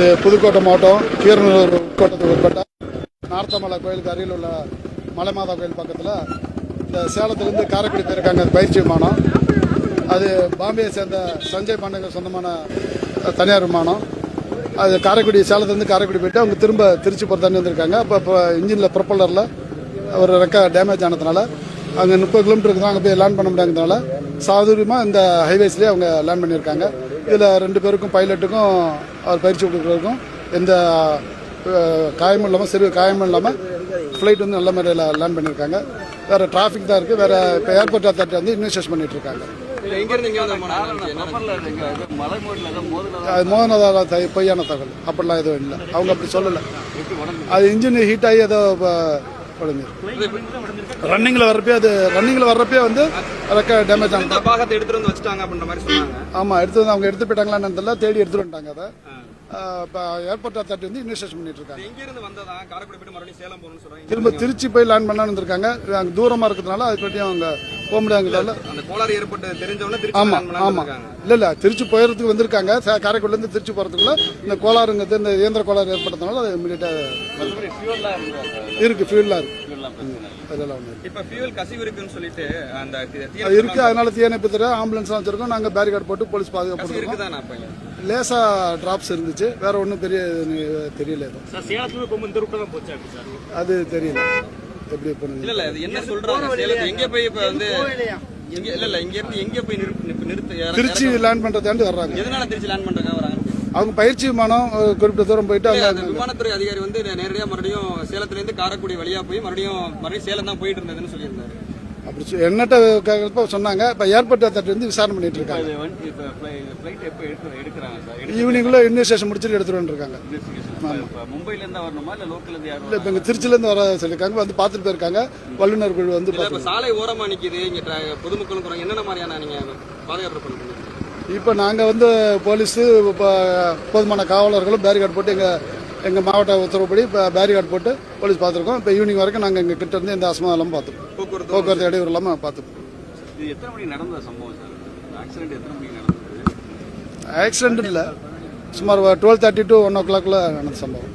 இது புதுக்கோட்டை மாவட்டம் கீரனூர் கோட்டத்துக்கு உட்பட்ட நார்த்தமலை கோயிலுக்கு அருகில் உள்ள மலைமாதா கோயில் பக்கத்தில் இந்த சேலத்துலேருந்து காரைக்குடி போயிருக்காங்க பயிற்சி விமானம். அது பாம்பேயை சேர்ந்த சஞ்சய் பாண்டேங்க சொந்தமான தனியார் விமானம். அது காரைக்குடி சேலத்துலேருந்து காரைக்குடி போயிட்டு அவங்க திரும்ப திருச்சி போகிறதாண்டி வந்திருக்காங்க. அப்போ இப்போ இன்ஜினில் ப்ரொப்பல்லரில் ஒரு ரெக்க டேமேஜ் ஆனதுனால அங்கே முப்பது கிலோமீட்டருக்கு தான் அங்கே போய் லேண்ட் பண்ண முடியாததுனால சாதுரியமாக இந்த ஹைவேஸ்லேயே அவங்க லேண்ட் பண்ணியிருக்காங்க. இதில் ரெண்டு பேருக்கும் பைலட்டுக்கும் அவர் பயிற்சி கொடுக்குறதுக்கும் எந்த காயமும் இல்லாமல் சிறு காயமும் இல்லாமல் ஃப்ளைட் வந்து நல்ல முறையில் லேண்ட் பண்ணியிருக்காங்க. வேறு டிராஃபிக் தான் இருக்குது வேறு இப்போ ஏர்போர்ட் அத்தாரிட்டி வந்து இன்வெஸ்ட் பண்ணிட்டு இருக்காங்க எங்க இருந்து இங்க வந்து மலை மோட்டில் ஏதோ மோதுல அது மோகனதால த பொய்யான தகவல். அப்படிலாம் எதுவும் இல்லை. அவங்க அப்படி சொல்லலை. அது இன்ஜின் ஹீட் ஆகி ஏதோ உடஞ்சி ரன்னிங்கில் வர்றப்பே அது ரன்னிங்கில் வர்றப்பே வந்து ரெக்க டேமேஜ் இந்த பாகத்தை எடுத்துட்டு வந்து வச்சுட்டாங்க அப்படின்ற மாதிரி சொன்னாங்க. ஆமாம் எடுத்து வந்து அவங்க எடுத்து போயிட்டாங்களான்னு தெரியல. தேடி எடுத்துட்டு வந்துட்டாங்க அதை. இப்போ ஏர்போர்ட் அத்தாரிட்டி வந்து இன்வெஸ்ட் பண்ணிட்டு இருக்காங்க. திரும்ப திருச்சி போய் லேண்ட் பண்ணலான்னு இருந்திருக்காங்க அங்கே தூரமாக இருக்கிறதுனால அது பற்றியும் அவங்க போக முடியாதுங்கிறதால அந்த கோளாறு ஏற்பட்டு தெரிஞ்சவொடனே திருச்சி ஆமா ஆமா. இல்ல இல்ல. திருச்சி போயறதுக்கு வந்திருக்காங்க. காரைக்குடில இருந்து திருச்சி போறதுக்குள்ள இந்த கோளாறுங்கிறது இந்த இயந்திர கோளாறு ஏற்பட்டதுனால அது இமீடியட்டா இருக்கு ஃபியூல்லாம் இருக்கு. அதெல்லாம் இருக்கு இப்ப ஃபியூல் கசிவு இருக்குன்னு சொல்லிட்டு அந்த தி- தீ- அது இருக்கு. அதனால தீயணைப்பு துறை ஆம்புலன்ஸ் வச்சிருக்கோம். நாங்க பேரிகார்டு போட்டு போலீஸ் பாதுகாப்பு? லேசா டிராப்ஸ் இருந்துச்சு. வேற ஒன்றும் பெரிய இது தெரியல எதுவும். அது தெரியல. எப்படி பண்ணுது? இல்ல இல்ல இது என்ன சொல்றாங்க? எங்க போய் இப்ப வந்து எங்க இல்ல இல்ல இங்க இருந்து எங்க போய் நிறுத்து திருச்சி லேண்ட் பண்றதாண்டு வர்றாங்க. எதனால திருச்சி லேண்ட் பண்றாங்க வராங்க? அவங்க பயிற்சி விமானம் குறிப்பிட்ட தூரம் போயிட்டு அவங்க அந்த விமானத்துறை அதிகாரி வந்து நேரடியா மறுபடியும் சேலத்துல இருந்து காரைக்குடி வழியா போய் மறுபடியும் மறுபடியும் சேலம் தான் போயிட்டு இருந்ததுன்னு சொல்லியிருந்தாரு. அப்படி என்னட்ட கேட்கறப்ப சொன்னாங்க. இப்போ ஏர்போர்ட் அத்தாரிட்டி வந்து விசாரணை பண்ணிட்டு இருக்காங்க. ஈவினிங்குள்ள இன்வெஸ்டேஷன் முடிச்சுட்டு எடுத்துட்டு வந்துருக்காங்க இன்வெஸ்டிகேஷன் இப்போ மும்பைலேருந்து வரணுமா? இல்லை லோக்கல்லேருந்து யாரும் இல்லை இப்போ இங்கே திருச்சிலேருந்து வர சொல்லியிருக்காங்க வந்து பார்த்துட்டு போயிருக்காங்க. வல்லுநர் குழு வந்து இப்ப சாலை ஓரமா நிக்குது. இங்க குறைங்க. என்னென்ன மாதிரியான நீங்க பாதுகாப்பு பண்ணுறீங்க இப்போ நாங்கள் வந்து போலீஸு இப்போ போதுமான காவலர்களும் பேரிகார்டு போட்டு எங்கள் எங்கள் மாவட்ட உத்தரவுப்படி இப்போ பேரிகார்டு போட்டு போலீஸ் பார்த்துருக்கோம். இப்போ ஈவினிங் வரைக்கும் நாங்கள் எங்கள் கிட்ட இருந்து எந்த அசமாதம் இல்லாமல் பார்த்துருக்கோம் போக்குவரத்து போக்குவரத்து இடையூறு இல்லாமல் பார்த்துருக்கோம் இது எத்தனை மணிக்கு நடந்த சம்பவம் சார்? ஆக்சிடென்ட் எத்தனை மணிக்கு நடந்தது? ஆக்சிடென்ட் இல்லை. சுமார் டுவெல் தேர்ட்டி டு ஒன் ஓ கிளாக்ல நடந்த சம்பவம்.